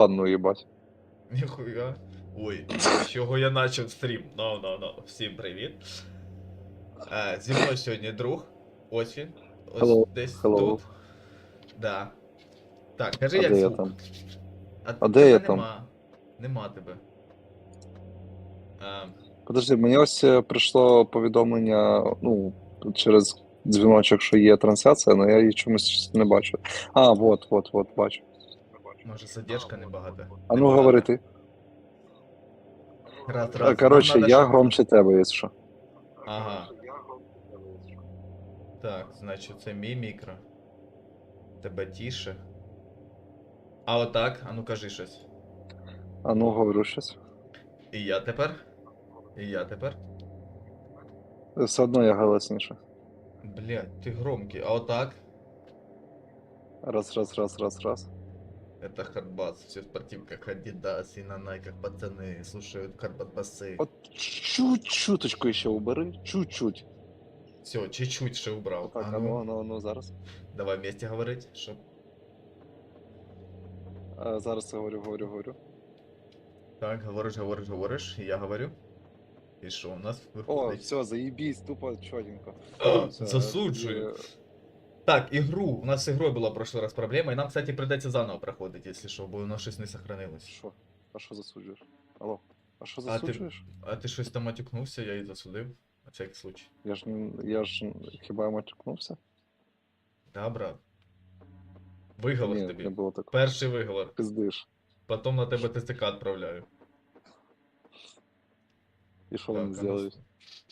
Ладно, їбать. Ніхуя. Ой, з чого я начав стрім? Ну, ну, ну. Всім привіт. Е, зі мною сьогодні друг. Ось він. Ось Hello, десь hello. тут. Да. Так, кажи, А як де я звук. там? А, А де тебе я там? Нема. Нема тебе. Е, Подожди, мені ось е, прийшло повідомлення, ну, через дзвіночок, що є трансляція, але я її чомусь не бачу. А, вот, вот, вот, бачу. Може задержка небагата. А ну говори ти. Раз, раз. Коротше, я щоб- громче тебе, якщо що. Ага. Так, значить, це мій мікро. Тебе тіше. А отак, а ну кажи щось. А ну говорю щось. І я тепер? І я тепер? Все одно я голосніше. Блядь, ти громкий. А отак? Раз, раз, раз, раз, раз. Это хардбас, все в спортивках Adidas и на найках пацаны слушают хардбасы. От чуть-чуточку ще убери, чуть-чуть. Все, чуть-чуть ще убрав. Так, А а ну, ну, а ну, а ну, зараз. давай вместе говорить, щоб... Е, Зараз я говорю, говорю, говорю. Так, говориш, говориш, говориш, і я говорю. І що у нас О, виходить? все, заебись, тупо чотенько. О, Все, Засуджую. е, так, ігру. У нас з ігрою була в прошлый раз проблема, і нам, кстати, придеться заново проходити, якщо що, бо воно щось не сохранилось. Що? А що засуджуєш? Алло, а що А ти- засуджуєш? А ти щось там матюкнувся, я і засудив. На всякий случай. Я ж н- я ж хіба я матюкнувся? Да, брат. Виговор Ні, тобі. не було такого. Перший виговор. Пиздиш. Потом на тебе ТЦК відправляю. І що Так, вони а ну, зроблять?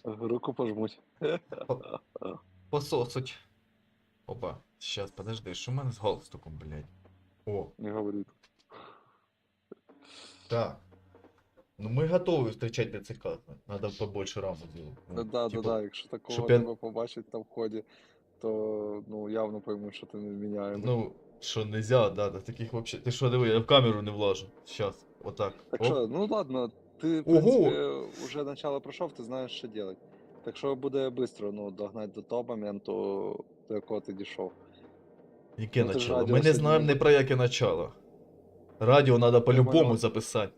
Руку пожмуть. Пососуть. Опа, сейчас, подожди, що в мене з галстуком, блядь? О, Не говорить. так. Ну ми готові зустрічати ТЦК. Надо побольше раму зробити. Да, да, Типу, да, якщо такого щоб я- тебе побачить там в ході, то ну явно поймуть, що ти не вміняєш. Ну, що нельзя, да, до таких вообще. Ти що, диви, я в камеру не влажу. Сейчас, отак. Так Оп. що, ну ладно, ти, в Ого! принципі, вже начало пройшов, ти знаєш, що робити. Так що буде швидко, ну, догнати до того моменту, до якого ти дійшов. Яке Ну, начало? Ми не знаємо ні про яке начало. Радіо треба по-любому записати.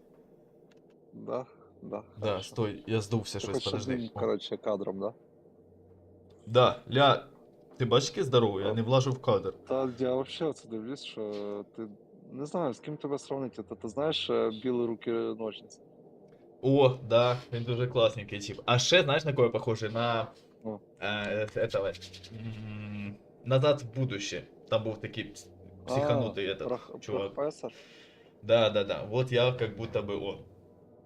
Да? Да. Да, хорошо. стой, я здувся Ти щось, подожди. коротше, кадром, да? Да, ля. Ти бачиш, який здоровий, я не влажу в кадр. Та я вообще це дивлюсь, що ти. Не знаю, з ким тебе сравнити. Та ти знаєш е, білі руки ножниці? О, да, він дуже класненький тип. А ще, знаєш, на кого похожий? На. О. Е, этого. м, Назад в будущее. Там був такий пс- психанутий А, этот прох- чувак. Професор? Да, да, да. Вот я как будто бы он.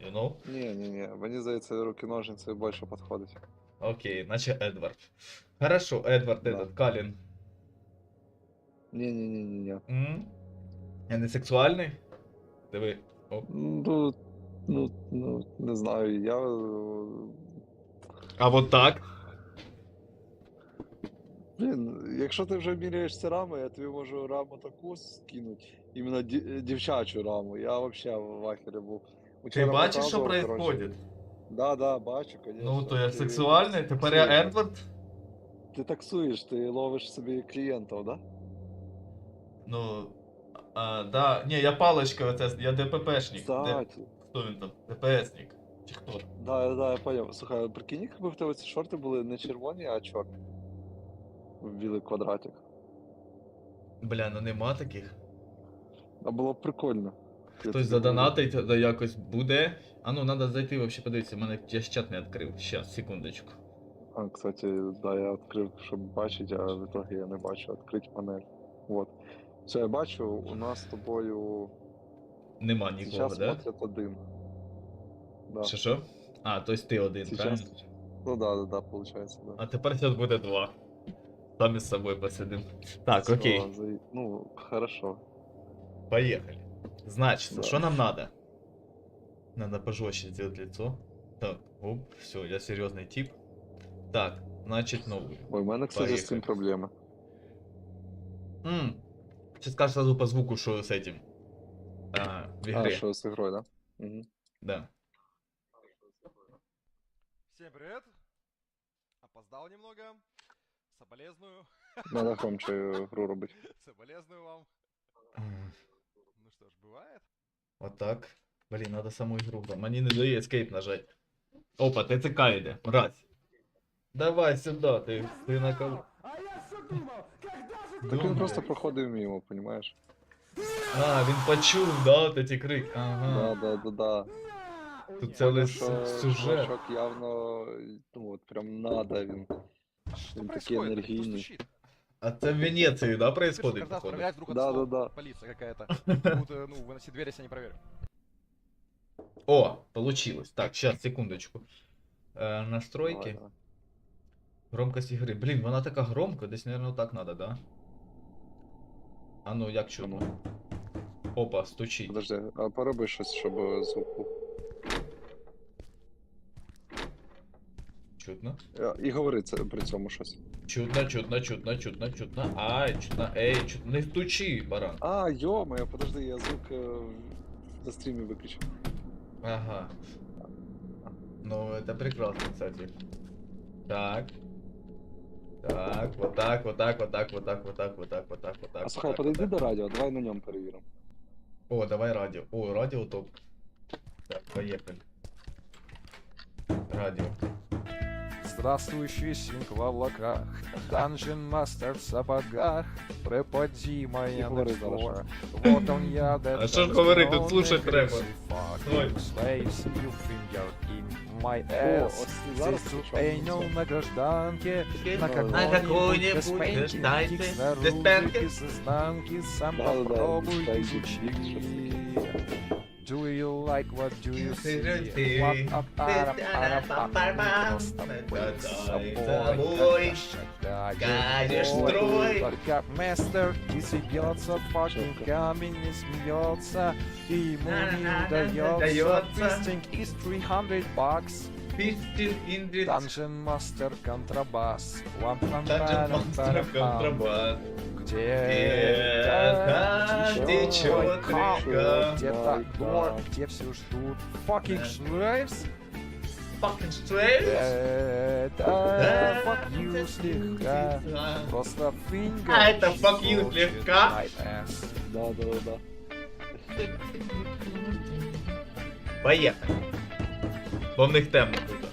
You know? Ні, ні, ні. Мені здається, руки ножниці більше підходить. Окей, значит Эдвард. Хорошо, Эдвард Да. этот, Калин. Ні, ні, ні, ні, ні. М? Я не сексуальний? Диви. Оп. Ну, ну, ну, не знаю, я. е, А вот так? Блін, якщо ти вже міряєшся рами, я тобі можу раму таку скинути. Іменно ді- дівчачу раму. Я взагалі в ахері був. Ти бачиш, що происходит? Да, да, бачу, конечно. Ну, то я Ти сексуальний, тепер я. Едвард? Ти таксуєш, ти ловиш собі клієнтів, да? Ну. А, да. Не, я палочка, оце, я ДППшник. Кстати. Хто він там? ДПСник. Чи хто? Да, да, я поняв. Слухай, а прикинь, якби в тебе ці шорти були не червоні, а чорні. В білий квадратик. Бля, ну нема таких. А було б прикольно. Хтось задонатить, то якось буде. А ну, надо зайти вообще подивитися, у мене я ж чат не відкрив. Щас, секундочку. А, кстати, да, я відкрив, щоб бачити, а в итоге я не бачу. Відкрити панель. Вот. Все, я бачу, у нас з тобою Нема нікого, сейчас да? смотрят один. Да. Що що? А, то есть ти один, Сейчас. правильно? Ну да, да, да, получается, да. А тепер зараз буде два. Самі з собою посидим. Так, Всё, окей, за- Ну, хорошо. поехали. Значит, Да. что нам надо? Надо пожестче сделать лицо. Так, оп, все, я серьезный тип. Так, значит, новый. Ой, у мене, кстати, з цим Поїхали. проблеми. М, Сейчас скажешь сразу по звуку, что с этим. две а, что с игрой, да? Угу. Да. Всем привет. Опоздал немного. Соболезную. Надо громче э, игру робить. Соболезную вам. Ну что ж, бывает. Вот так. Блин, надо саму ігру. Бо мені не дає ескейп нажать. Опа, ти ЦК Раз. Давай сюда ты. Ты на кого. А я що думав? Когда же Так він просто проходив мимо, понимаешь? А, він почув, да, от ці крик. Ага. Да, да, да, да. Тут цілий Що с- сюжет. чувачок явно, ну от прям надо він. Что Он такие происходит? Кто энергийные. стучит? А це в Венеції, да, Слышу, происходит, когда походу? проверять вдруг это Да, снова да, да. Полиция какая-то. Будут, э, ну, выносить дверь, если я не проверю. О, получилось. Так, сейчас, секундочку. Е, Давай, настройки. давай. Громкость ігри. Блін, вона така громка, десь, мабуть, так надо, да? А ну, як чутно? Ну, Опа, стучить. Подожди, а пороби щось, щоб е, звук був. Чутно? Е, І говори це при цьому щось. Чутно, чутно, чутно, чутно, чутно. Ай, чутно, ей, чутно. Не стучи, баран. А, йо-моє, подожди, я звук е, на стрімі виключив. Ага. Ну, это прекрасно, кстати. Так. Так, вот так, вот так, вот так, вот так, вот так, вот так, вот так, вот так. А слухай, подойди до радіо, давай на ньому перевіримо. О, давай радио. О, радио топ. Так, поехали. Радио. Здравствующий синк в облаках, Dungeon Master в сапогах, Преподи моя двор. Вот он я, А що ж говорити, тут слушать треба. Ой my ass. This ain't на гражданке, на какой-нибудь гражданке, снаружи и с изнанки, сам попробуй изучи. like what do you see? What a para para para a boy Гадишь строй Только мастер изъебется Fucking камень не смеется И ему не удается Fisting is 300 bucks Fifteen Ingrid. Dungeon Master контрабас. Dungeon Master контрабас. Где-то кап, река. Где-то да. где все ждут. Fucking. Schreives. Fucking straight. Это fuck you слегка. Просто finger. А, это fuck you слегка? да, да, да. Поехали. Бо в них темно тут.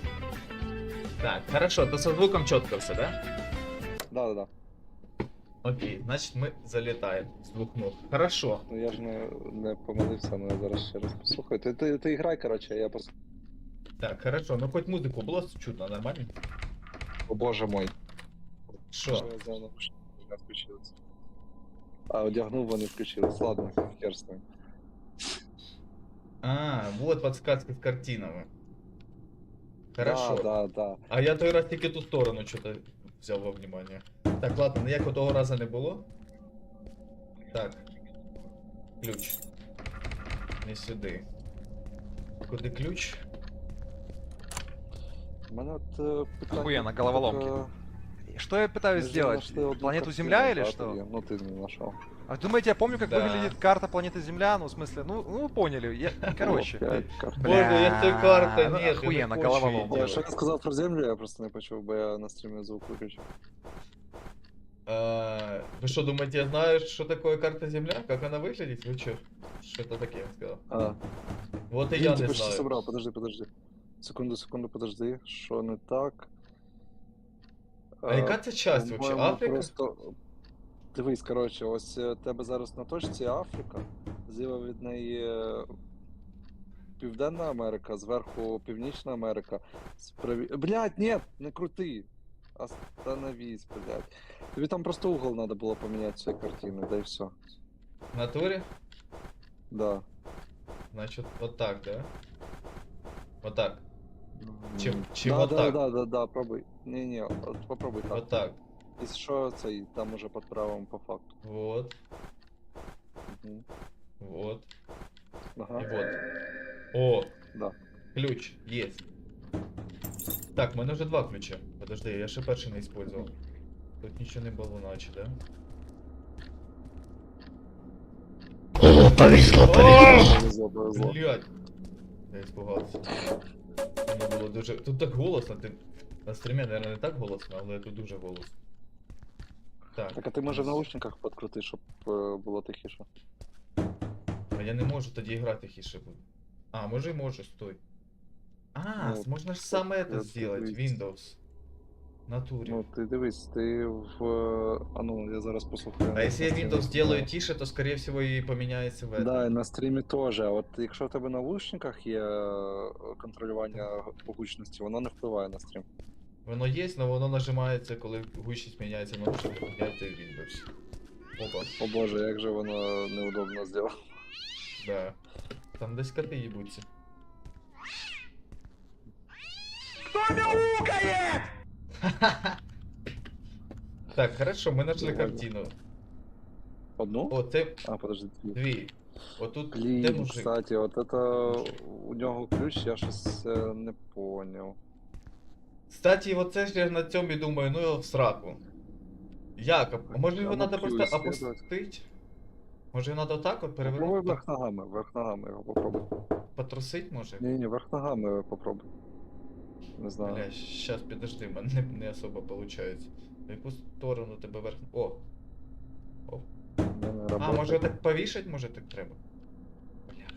Так, хорошо, то со звуком чітко все, да? Да, да, да. Окей, значить ми залітаємо з двох ног. Хорошо. Ну я ж не, не помилився, але я зараз ще раз послухаю. Ти, ти, ти грай, коротше, я просто. Так, хорошо, ну хоч музику було чутно, нормально? О боже мой. Що? Я взяв наушники, не включилися. А, одягнув, вони включились. Ладно, хер з ним. А, вот подсказки з картинами. Хорошо. Да, да, да. А я той раз тільки ту сторону что-то взяв во внимание. Так, ладно, ніякого того разу не було. Так. Ключ. Не сюди. Куди ключ? У мене от е, питання. Охуєнно, головоломки. так, е, Что я пытаюсь ми ж сделать? знайшли одну Планету картину, Земля или да, что? тоді? Ну ти не знайшов. А думаете, я помню, как Да. выглядит карта планеты Земля? Ну, в смысле, ну, ну вы поняли. Я... Короче. Опять карта. Боже, если карта ну, нет, я охуенно, не хочу головоломка. її Ні, що я сказав про землю, я просто не почув, бо я на стрімі звук виключив. А, вы что, думаете, я знаю, что такое карта Земля? Как она выглядит? Вы что? Что это такое сказал? А, Вот и Він я не тільки що знаю. собрав, подожди, подожди. Секунду, секунду, подожди. Що не так? А яка це часть вообще? по-моєму, Африка? Просто... Дивись, коротше, ось е, тебе зараз на точці Африка, зліва від неї е, Південна Америка, зверху Північна Америка. Справі... Блядь, ні, не крути. Остановись, блядь. Тобі там просто угол треба було поміняти цієї картини, да і все. В натуре? Да. Значит, вот так, да? Вот так. Чи- М. чи да, вот да, так? Да, да, да, пробуй. Ні, попробуй так. Вот так. І що цей, там уже під правом по факту. Вот. Мгм. Вот. Ага. И вот. О, Да. ключ есть. Так, в мене вже два ключа. Подожди, я ще перший не использовал. Тут нічого не було наче, да? Повезло, повезло. Блять. Я испугався. Мені було дуже. Тут так голосно, ти. На стрімі, наверное, не так голосно, але тут дуже голосно. Так. Так, а ти може в наушниках підкрути, щоб е, було тихіше. А я не можу тоді грати тихіше буде. А, може і можу, стой. А, Ну, можна ж саме я це зробити, дивлюсь. Windows. В Натурі. Ну, ти дивись, ти в. А ну, я зараз послухаю. а якщо я. Windows сделаю тише, то скорее всего і поміняється в Да, і на стрімі теж. А От якщо в тебе на наушниках є е, контролювання гучності, воно не впливає на стрім. Воно є, але воно нажимається, коли гучність міняється на наушниках, я це в Windows. Опа, О боже, як же воно неудобно зробило. да. Там десь коти їбуться. Так, хорошо, ми знайшли картину. Одну? О, це А, подожди, дві. дві. Отут де Блін, мужик? кстати, от это у нього ключ, я щось е, не поняв. Кстати, оце ж я на цьому і думаю, ну його в сраку. Як? А може його Я треба просто исследовать. опустити? Може його треба отак от Попробуй перевернути? верх ногами, верх ногами його попробуй. Потрусить може? Ні, ні, верх ногами попробуй. Не знаю. Бля, щас підожди, в мене не, не особо виходить. В яку сторону тебе верх. О! Не, не А, може так повішать, може так треба? Бля.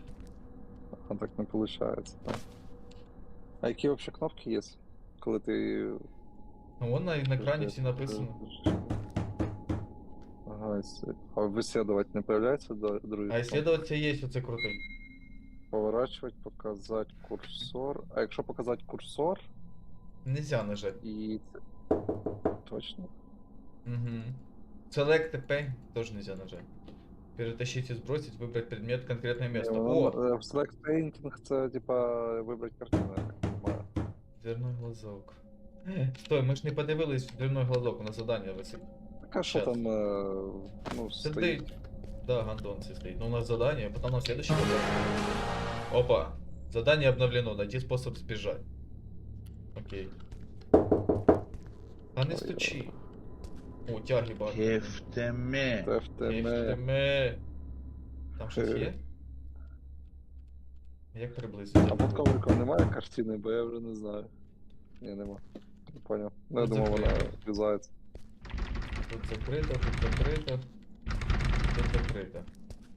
А так не виходить. Так. А які взагалі кнопки є? Коли ти. Ну вон на, на екрані всі Е, написано. Ага, ісслед- а висідувати не появляється до другий? А исследователь є оце крутий. Поворачивать, показати курсор. А якщо показати курсор Нельзя нажать. і. це- Точно? Угу. Select P тоже нельзя нажать. Перетащить и сбросить, выбрать предмет, конкретное место. Е, О! воно, е, В Select Painting це типа вибрати картину, я так розумію. Дверной глазок. Стой, ми ж не подивились дверной глазок, у нас задання висить. Так а що Щас. там, е, ну, Сидить. стоїть? Да, гандон все стоит. Но у нас задание, потом на следующий задание. Опа. Задание обновлено. Найти способ сбежать. Окей. А не Ой, стучи. О, тяги багато. Кефтеме. Ефтеме. Там щось є? Як приблизити? А під ковриком немає картини, бо я вже не знаю. Ні, нема. Не поняв. Ну, я думав, вона врізається. Тут закрито, тут закрито. Тут закрито.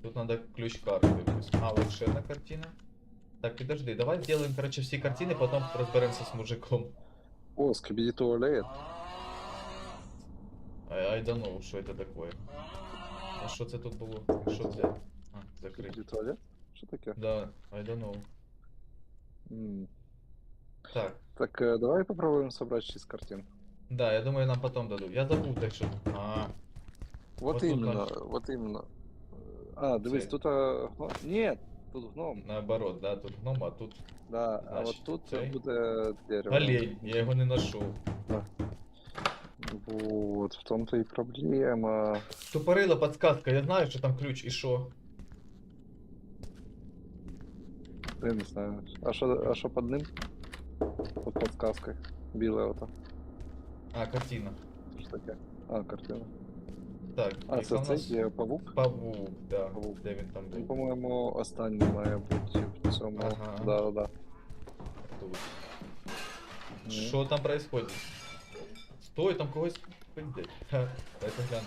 Тут надо ключ якусь. А, вот ще одна картина. Так, подожди, давай сделаем, короче, все картины, потом разберемся с мужиком. О, скибіді туалет. I, I don't know, що це такое. А що це тут було? Що це? А, закрито. Скибіді туалет? Що таке? Да, I don't know. М. Так, Так, е, давай попробуємо собрати 6 картин. да, я думаю, нам потом дадут. Я забув так що. А, Вот Вот тут именно, наш. вот именно. А, дивись, Це- тут а, гном. Ні, тут гном. наоборот, да, тут гном, а тут Да, а Значить, от тут цей. буде дерево. олень, я його не ношу. Вот, в том-то и проблема. Тупорила подсказка, я знаю, що там ключ і що. Я не знаю. А що, а що під ним? Под подсказкой. Біле ото. А, картина. Що таке? А, картина. Так, А, яка це в нас? цей є павук? Павук, да. Павук. Де він там Він, був? по-моєму, останній має бути в цьому. Ага. Да, да, да. Тут. Ну. Що там происходит? Стой, там когось пиздять. Ха, Дайте гляну.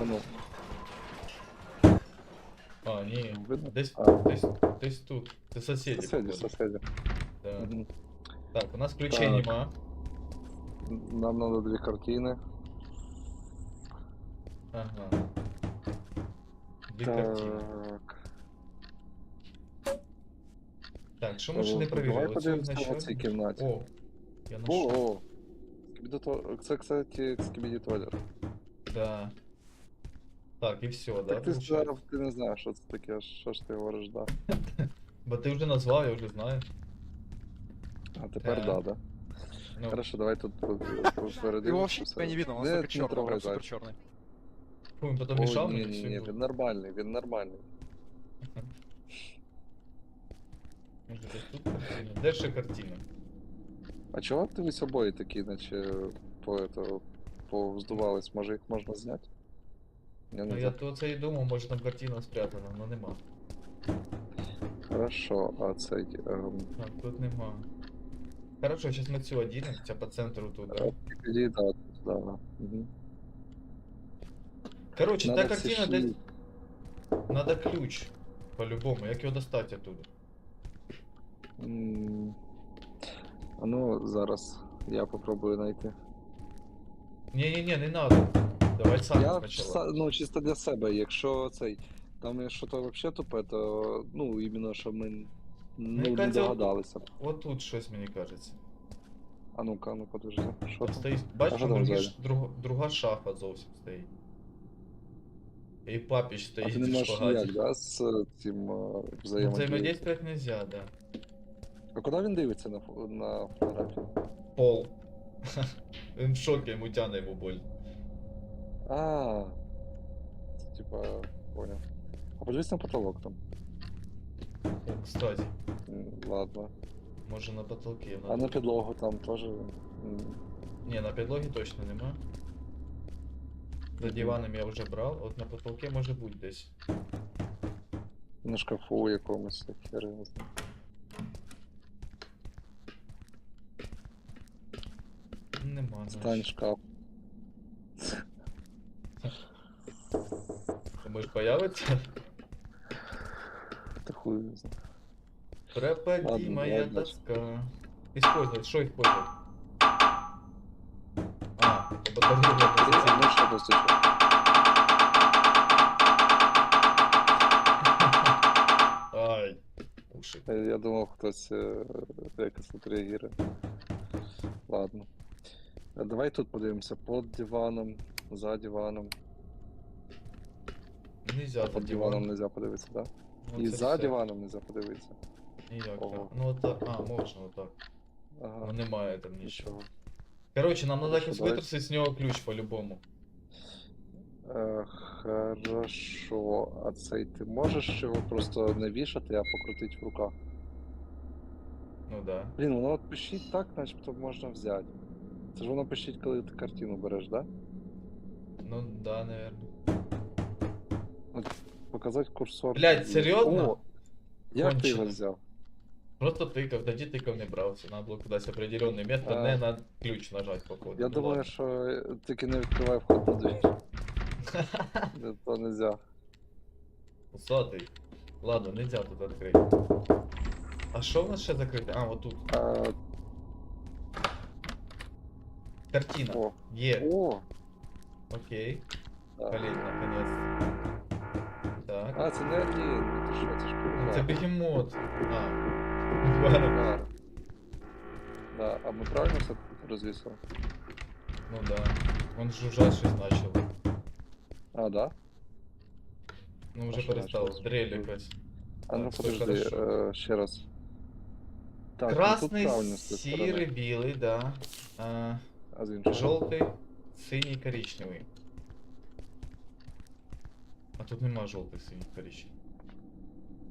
А ну, А, ні. видно? Десь, А. десь, десь тут. Це сусіди. Соседи, походу. соседи. Да. Мгм. Так, у нас ключей Так. нема. Нам надо дві картини. Ага. Дві картини. Так. Так, що ми ще не Давай провірили? Оцю подивимося знайшов? в цій кімнаті. О, я О, нашов. о. Скибіді туа- Це, кстати, скибіді туалет. Да. Так, і все, да? Так ти получається? зараз ти не знаєш, що це таке, що ж ти говориш, да. Бо ти вже назвав, я вже знаю. А тепер Так. да, да. Ну, Хорошо, давай тут по- по- Его передивимося. вообще тебя не видно, он Не- настолько не черный, трогай прям супер зайчик. черный. фу, він потім Ой, мішав ні, мені ні, ні, всю. він нормальний, він нормальний. Може десь тут картина? Де ще картина? А чого ти весь обої такі, наче по это, повздувались? Може їх можна зняти? Я Ну не я знаю. то це і думав, може там картина спрятана, але нема. Хорошо, а цей. Ем, Так, тут нема. Хорошо, зараз ми цю одінемо, ця по центру тут, да? іди, да, да. Угу. Короче, та Надо картина всі десь. шлі- Надо ключ. По-любому, як його достати оттуда? М, А ну, зараз я попробую знайти. Ні-ні-ні, не надо. Давай сам Я са- ну, чисто для себе, якщо цей. Там якщо то взагалі тупе, то ну, іменно, що ми ну, не ця- догадалися. От тут щось мені кажеться. А ну-ка, ну подожди. Що Там там? стоїть, бачиш, що там другі, ш- друг, друга шафа зовсім стоїть. І папіч А стоїть ти не в можеш шпагаті. ніяк, да, з е, цим е, взаємодіяти? Взаимодействовать нельзя, да. А куди він дивиться на, фо- на фотографію? Пол. Він в шокі, йому тяне йому боль. А, це типа, понял. А подивись на потолок там. Кстати, М, Ладно. може на потолки. А на підлогу там теж. м, Ні, на підлогі точно нема. За диваном я вже брав, от на потолки може бути десь. На шкафу якомусь хер його знає. Нема. Стань шкаф. Появиться? Та хуй його знає. Пропади Ладно, моя ладно. тоска. Использовать, что использовать? А, батарея. Дивіться, ну що постучу. Ай, уши. Е, Я думав, хтось е, якось тут реагує. Ладно. Е, Давай тут подивимося. Под диваном, за диваном. Нельзя під диваном нельзя подивитися, так? Да? Ну, І за диваном нельзя подивитися. Ніяк, Ого. так. Ну отак. А, можна отак. Ну Ага. немає там нічого. Короче, нам надо якось витрусити з нього ключ по-любому. Е, хорошо. А цей ти можеш його просто не вішати, а покрутити в руках? Ну да. Блін, воно от пишіть так, начебто можна взяти. Це ж воно пишіть, коли ти картину береш, да? Ну да, наверное. Показати курсор. Блядь, серйозно? О, як ти його Кончено. взяв? Просто тикав, тоді тикав не брався. Надо було кудись определенне місце, А. не на ключ нажать, походу. Я Ну, думаю, ладно. що е, тільки не відкривай входну двері. Е, То нельзя. Усатий. Ладно, нельзя тут відкрити. А що в нас ще закрите? А, отут. А, Картина. о, Є. о, Окей. да. Блін, наконец. Так. А, це не алien, ну ти що, це ж Ну, круто. Це бегемот. А. Два. Да. Да, а ми правильно все розвісили? Ну да. Он жужжать щось начал. А, да? Ну А вже що перестав. началось? Дрель якась. А ну Так, все подожди, хорошо. е, ще раз. Так, ну, тут Красний, правильно з цієї сірий, сторони. білий, да. А, А з іншої. жовтий, синій, коричневий. А тут нема жовтих, синіх, коричневих.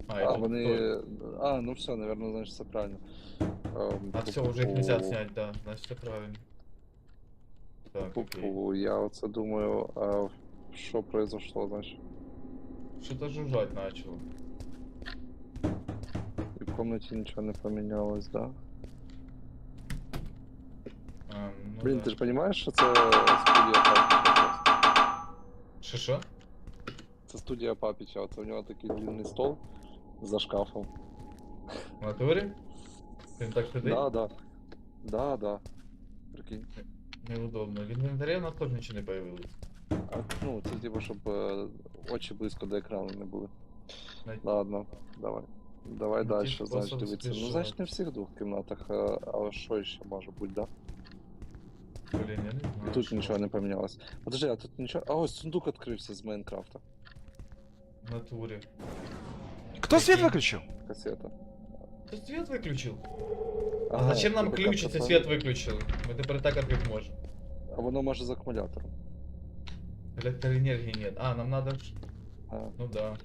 А, і А, тут вони. той. А, ну все, наверное, значить все правильно. Ем, А все, уже их нельзя пу-пу-пу. снять, да, значит все правильно. Так, окей. Пу-пу, Я оце думаю, а що произошло, значить? Что-то жужжать начало. І в комнаті нічого не помінялось, да? А, ну Блін, да. ти ж розумієш, що це студія Папіча? Шо, шо? Це студія Папіча, оце у нього такий длинний стол за шкафом. В натурі? Він так сидить? Да, да. Да, да. Прикинь. Неудобно. В інвентарі у нас теж нічого не появилось. А, ну, це типу, щоб е, очі близько до екрану не були. Най- Ладно, давай. Давай Ну, далі, ті значить, способи дивитися. Ну, збіжати. значить, не в всіх двох кімнатах, а, а що ще може бути, да? Блін, я не знаю. Тут що. нічого не помінялось. Подожди, а тут нічого. А ось сундук відкрився з Майнкрафта. В натурі. Кто свет выключил? Касета. Ти світ виключив? А Ага, зачем нам ключ, так, якщо це- світ виключили? Ми тепер так як можемо. А воно може з акумулятором. Електроенергії нет. А, нам надо. А, Ну да.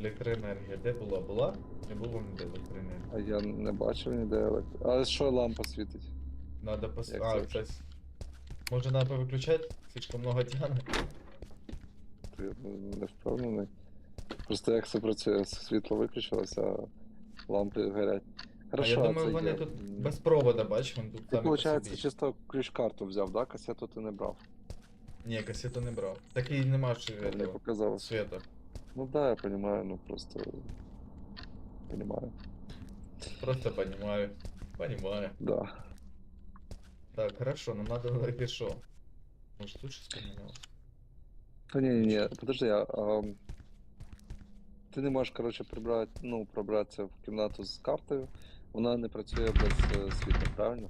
Електроенергія. Де була? Була? Не було ніде електроенергії. а я не бачив ніде електро. А що лампа світить? Надо пос... Як А, це? Може надо повиключати? Слишком много тяне. Ну, не впевнений. Просто як це працює, світло виключилося, а лампи горять. А Хорошо, я думаю, це вони є. тут без провода, бач, він тут Ти, самі по виходить, собі. чисто ключ-карту взяв, да? Касету ти не брав. Ні, касету не брав. Так і нема ж Мені этого показалось. света. Ну да, я понимаю, ну просто... Понимаю. Просто понимаю. Понимаю. Да. Так, хорошо, нам надо найти що? Може тут щось поміняло? Та ні, ні, ні, подожди, а, а ти не можеш, коротше, прибрати, ну, пробратися в кімнату з картою, вона не працює без е, світла, правильно?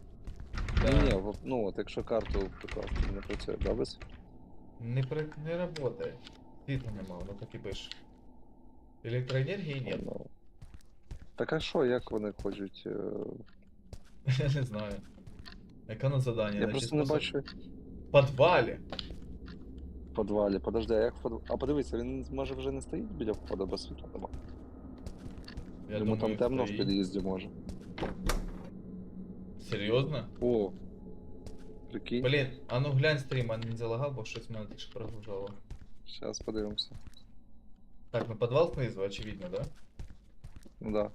Ні, ні, в- ну от якщо карту прикласти, не працює, да, без? Не, при... не работає. Світла нема, воно так і пише. Електроенергії нет. Ну. Так а що, як вони хочуть? е, Я не знаю. Яке на задання? Я Значить, просто не способ- бачу В подвалі. В підвалі. Подожди, а як в підвалі? А подивися, він може вже не стоїть біля входу, без світла нема. Я Йому там думаю, темно в стоїть. під'їзді може. Серйозно? О! Прикинь, Блін, а ну глянь стрім, а не залагав, бо щось мене тільки прогружало. зараз подивимося. Так, ну подвал знизу, очевидно, да? Ну да.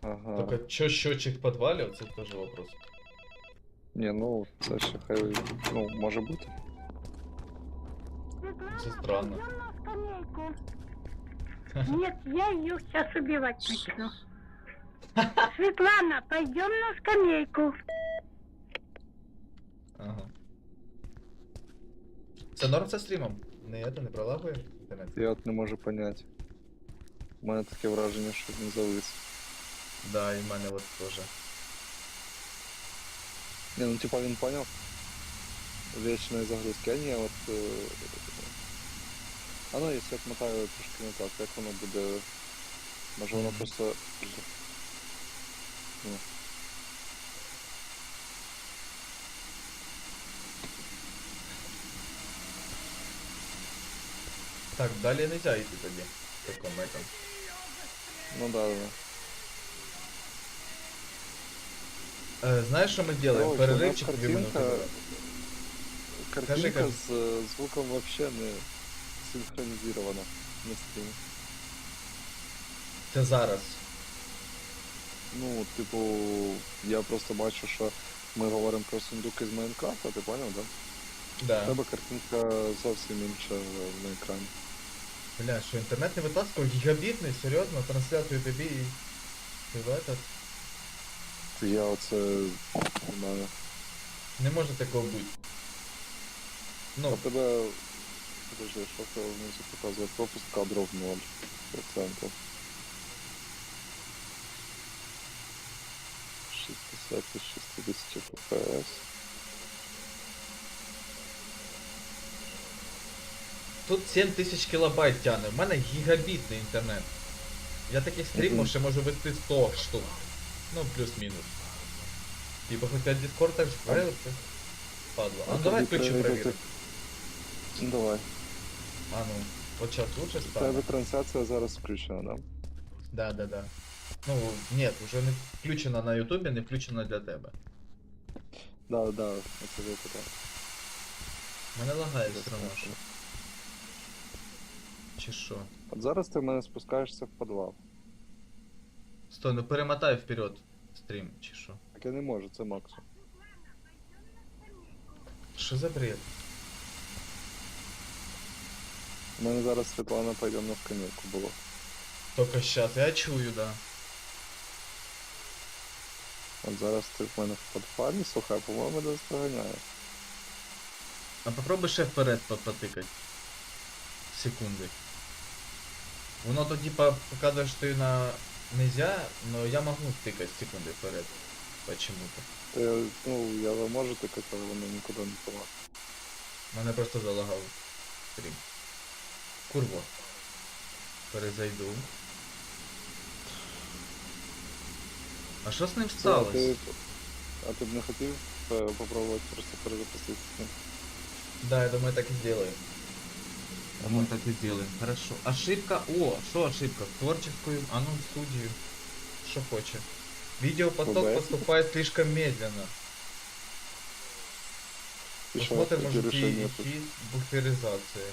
Ага. Только чо счетчик в подвале, оце теж вопрос. Ні, ну це ще хай. Ну, може бути. Це странно. пойдем на скамейку. Нет, я ее сейчас убивать начну. Светлана, пойдем на скамейку. Ага. Це норм це стрімом? Не, це не пролагує інтернет? Я от не можу поняти. У мене таке враження, що він завис. Да, і в мене от теж. Ні, ну типа він поняв. Вечної загрузки, а ні, от. е, А ну, якщо я отмотаю трошки назад, як воно буде. Може воно Мгм. просто. Ні. Так, далі нельзя йти тоді. В такому этом. Ну да, да. Е, знаєш, що ми робимо? Короче, у нас Переривчик картинка, буде. картинка кажи. з е, звуком вообще не синхронізована на стрімі. Це зараз. Ну, типу, я просто бачу, що ми говоримо про сундук із Майнкрафта, ти поняв, да? У Да. тебе картинка зовсім інша на екрані. Бля, що інтернет не витаскував? Гігабітний, серйозно, трансляцію тобі і... Ти в этот? Я оце не знаю. Не може такого бути. А Ну, тебе. Подожди, що це внизу показує? Пропуск кадров 0%. 60 із 60 FPS. тут 7000 кілобайт тягне, в мене гігабітний інтернет. Я таких стрімів ще можу вести 100 штук. Ну, плюс-мінус. Типа хотя Discord так же проявиться. Падла. А ну А давай тоді включи перевірити. проверим. Ну давай. А ну, вот сейчас лучше У стало? тебе трансляція зараз включена, да? Да, да, да. Ну, нет, уже не включено на Ютубі, не включено для тебе. Да, да, оце я питав. Мене лагає все одно. що. Чи що? От зараз ти в мене спускаєшся в підвал. Стой, ну перемотай вперед стрім, чи що? Так я не можу, це максимум. Що за бред? У мене зараз Світлана пойде на скамейку було. Только сейчас, я чую, да. От зараз ти в мене в підвалі, слухай, по-моєму, десь доганяє. А попробуй ще вперед по- потикать. Секунди. Воно то типа показує, що ти на нельзя, но я могу тикать секунди вперед. Почему-то. Я, ну, я можу тикати, але воно нікуди не помагає. Мене просто залагав стрім. Курво. Перезайду. А що з ним сталося? а ти б не хотів е, попробувати просто перезапустити? Да, я думаю, так и сделаем. Думаю, так и сделаем. Хорошо. Ошибка. О, что ошибка? В творческую, а ну в студию. Что хочет. Видеопоток OBS? поступает слишком медленно. І що, Посмотрим, які может рішення и тут? идти буферизации.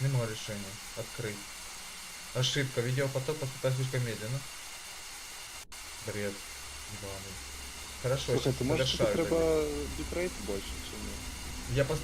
Нема решения. Открыть. Ошибка. Видеопоток поступает слишком медленно. Бред. Ебаный. Хорошо, Слухай, сейчас ти може тобі завершаю. треба бітрейт більше, чи ні? Я пос...